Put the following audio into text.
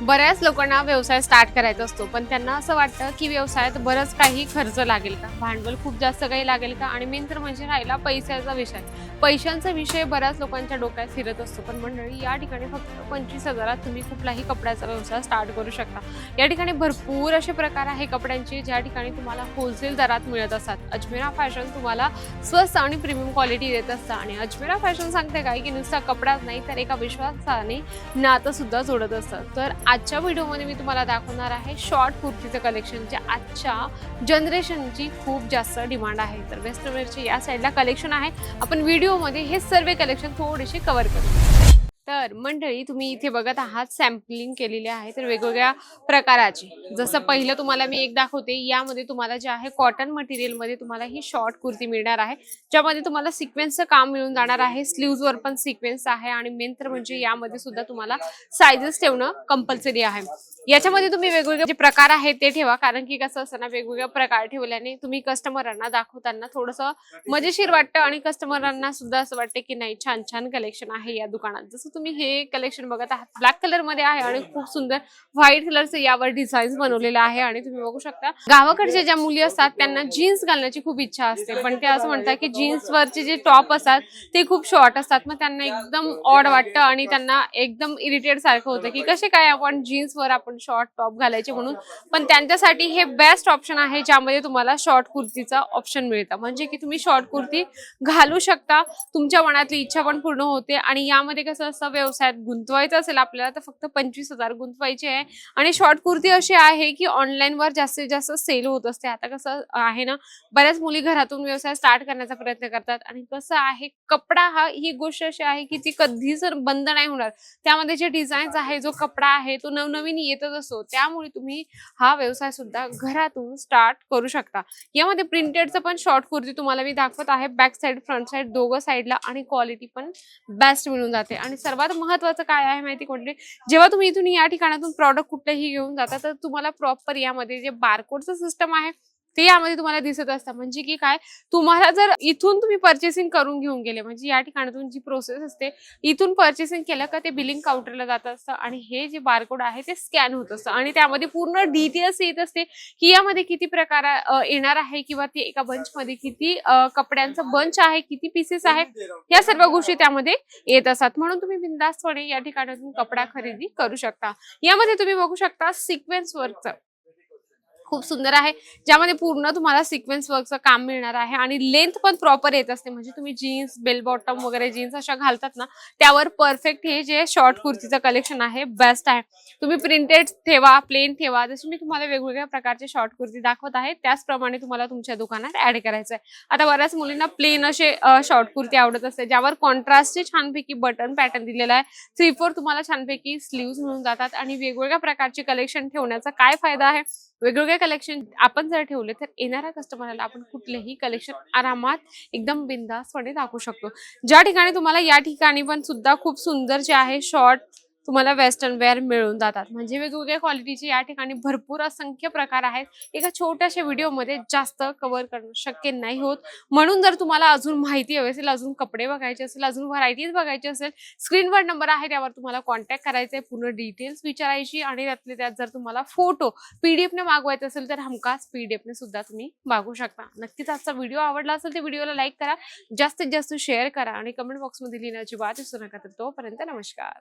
बऱ्याच लोकांना व्यवसाय स्टार्ट करायचा असतो पण त्यांना असं वाटतं की व्यवसायात बरंच काही खर्च लागेल का? भांडवल खूप जास्त काही लागेल का? आणि मेन तर म्हणजे राहिला पैशाचा विषय. पैशांचा विषय बऱ्याच लोकांच्या डोक्यात फिरत असतो पण मंडळी या ठिकाणी फक्त पंचवीस हजारात तुम्ही कुठलाही कपड्याचा व्यवसाय स्टार्ट करू शकता. या ठिकाणी भरपूर असे प्रकार आहे कपड्यांचे ज्या ठिकाणी तुम्हाला होलसेल दरात मिळत असतात. अजमेरा फॅशन तुम्हाला स्वस्त आणि प्रीमियम क्वालिटी देत असतं. आणि अजमेरा फॅशन सांगते काय की नुसता कपडाच नाही तर एका विश्वासाने नातं सुद्धा जोडत असतं. तर आजच्या व्हिडिओमध्ये मी तुम्हाला दाखवणार आहे शॉर्ट कुर्तीचं कलेक्शन जे आजच्या जनरेशनची खूप जास्त डिमांड आहे. तर वेस्टर्न या साईडला कलेक्शन आहे. आपण व्हिडिओमध्ये हे सर्व कलेक्शन थोडेसे कवर करू. तर मंडळी तुम्ही इथे बघत आहात सॅम्पलिंग केलेली आहे तर वेगवेगळ्या प्रकाराचे. जसं पहिलं तुम्हाला मी एक दाखवते यामध्ये तुम्हाला जे आहे कॉटन मटेरियलमध्ये तुम्हाला ही शॉर्ट कुर्ती मिळणार आहे ज्यामध्ये तुम्हाला सिक्वेन्सचं काम मिळून जाणार आहे. स्लीव्जवर पण सिक्वेन्स आहे आणि मेन तर म्हणजे यामध्ये सुद्धा तुम्हाला सायझेस ठेवणं कंपल्सरी आहे. याच्यामध्ये तुम्ही वेगवेगळे जे प्रकार आहेत ते ठेवा कारण की कसं असतं वेगवेगळे प्रकार ठेवल्याने तुम्ही कस्टमरांना दाखवताना थोडंसं मजेशीर वाटतं आणि कस्टमरांना सुद्धा असं वाटतं की नाही छान छान कलेक्शन आहे या दुकानात. जसं तुम्ही हे कलेक्शन बघत आहात. ब्लॅक कलरमध्ये आहे आणि खूप सुंदर व्हाईट कलरचं यावर डिझाईन बनवलेलं आहे आणि तुम्ही बघू शकता. गावाकडच्या ज्या मुली असतात त्यांना जीन्स घालण्याची खूप इच्छा असते. पण ते असं म्हणतात की जीन्स वरचे जे टॉप असतात ते खूप शॉर्ट असतात. मग त्यांना एकदम ऑड वाटतं आणि त्यांना एकदम इरिटेट सारखं होतं की कसे काय आपण जीन्सवर आपण शॉर्ट टॉप घालायचे म्हणून. पण त्यांच्यासाठी हे बेस्ट ऑप्शन आहे ज्यामध्ये तुम्हाला शॉर्ट कुर्तीचा ऑप्शन मिळतं. म्हणजे की तुम्ही शॉर्ट कुर्ती घालू शकता. तुमच्या मनातली इच्छा पण पूर्ण होते आणि यामध्ये कसं असतं व्यवसायात गुंतवायचं असेल आपल्याला तर फक्त पंचवीस हजार गुंतवायचे आहे. आणि शॉर्ट कुर्ती अशी आहे की ऑनलाईनवर जास्तीत जास्त सेल होत असते. आता कसं आहे ना बऱ्याच मुली घरातून व्यवसाय स्टार्ट करण्याचा प्रयत्न करतात. आणि कसं आहे कपडा हा ही गोष्ट अशी आहे की ती कधीच बंद नाही होणार. त्यामध्ये जे डिझाईन्स आहे जो कपडा आहे तो नवनवीन येतच असतो. त्यामुळे तुम्ही हा व्यवसाय सुद्धा घरातून स्टार्ट करू शकता. यामध्ये प्रिंटेडचं पण शॉर्ट कुर्ती तुम्हाला मी दाखवत आहे. बॅक साईड फ्रंट साईड दोघं साईडला आणि क्वालिटी पण बेस्ट मिळून जाते. आणि सर्वात महत्वाचं काय आहे माहिती कोणते? जेव्हा तुम्ही इथून या ठिकाणातून प्रॉडक्ट कुठलेही घेऊन जाता तर तुम्हाला प्रॉपर यामध्ये जे बारकोडचं सिस्टम आहे ते यामध्ये तुम्हाला दिसत असतं म्हणजे की काय? तुम्हाला जर इथून तुम्ही पर्चेसिंग करून घेऊन गेले म्हणजे या ठिकाणातून जी प्रोसेस असते इथून पर्चेसिंग केलं का ते बिलिंग काउंटरला जात असतं आणि हे जे बारकोड आहे ते स्कॅन होत असतं. आणि त्यामध्ये पूर्ण डिटेल्स येत असते की यामध्ये किती प्रकार येणार आहे किंवा ते एका बंच मध्ये किती कपड्यांचा कपड्यांचं बंच आहे किती पीसेस आहे या सर्व गोष्टी त्यामध्ये येत असतात. म्हणून तुम्ही बिंदास्तपणे या ठिकाणातून कपडा खरेदी करू शकता. यामध्ये तुम्ही बघू शकता सिक्वेन्स वर्कचं खूप सुंदर आहे. ज्यामध्ये पूर्ण तुम्हाला सिक्वेन्स वर्कचं काम मिळणार आहे आणि लेंथ पण प्रॉपर येत असते. म्हणजे तुम्ही जीन्स बेल बॉटम वगैरे जीन्स अशा घालतात ना त्यावर परफेक्ट हे जे शॉर्ट कुर्तीचं कलेक्शन आहे बेस्ट आहे. तुम्ही प्रिंटेड ठेवा प्लेन ठेवा. जसे मी तुम्हाला वेगवेगळ्या प्रकारचे शॉर्ट कुर्ती दाखवत आहे त्याचप्रमाणे तुम्हाला तुमच्या दुकानात ऍड करायचं आहे आता बऱ्याच मुलींना प्लेन असे शॉर्ट कुर्ती आवडत असते ज्यावर कॉन्ट्रास्टचे छानपैकी बटन पॅटर्न दिलेला आहे. थ्री फोर तुम्हाला छानपैकी स्लीव्ह मिळून जातात आणि वेगवेगळ्या प्रकारचे कलेक्शन ठेवण्याचा काय फायदा आहे? वेगवेगळे कलेक्शन आपण जर ठेवले तर येणाऱ्या कस्टमरला आपण कुठलेही कलेक्शन आरामात एकदम बिंदासपणे दाखवू शकतो. ज्या ठिकाणी तुम्हाला या ठिकाणी पण सुद्धा खूप सुंदर जे आहे शॉर्ट तुम्हाला वेस्टर्न वेअर मिळून जातात. म्हणजे वेगवेगळ्या क्वालिटीचे या ठिकाणी भरपूर असंख्य प्रकार आहेत. एका छोट्याशा व्हिडिओमध्ये जास्त कव्हर करणं शक्य नाही होत. म्हणून जर तुम्हाला अजून माहिती हवी असेल अजून कपडे बघायचे असेल अजून व्हरायटीज बघायची असेल स्क्रीनवर नंबर आहे त्यावर तुम्हाला कॉन्टॅक्ट करायचे आहे, पूर्ण डिटेल्स विचारायची आणि त्यातले त्यात जर तुम्हाला फोटो पीडीएफ ने मागवायचा असेल तर हमखास पीडीएफ ने सुद्धा तुम्ही मागवू शकता. नक्कीच आजचा व्हिडिओ आवडला असेल तर व्हिडिओला लाईक करा. जास्तीत जास्त शेअर करा आणि कमेंट बॉक्समध्ये लिहिण्याची बात विसरू नका तर तोपर्यंत नमस्कार.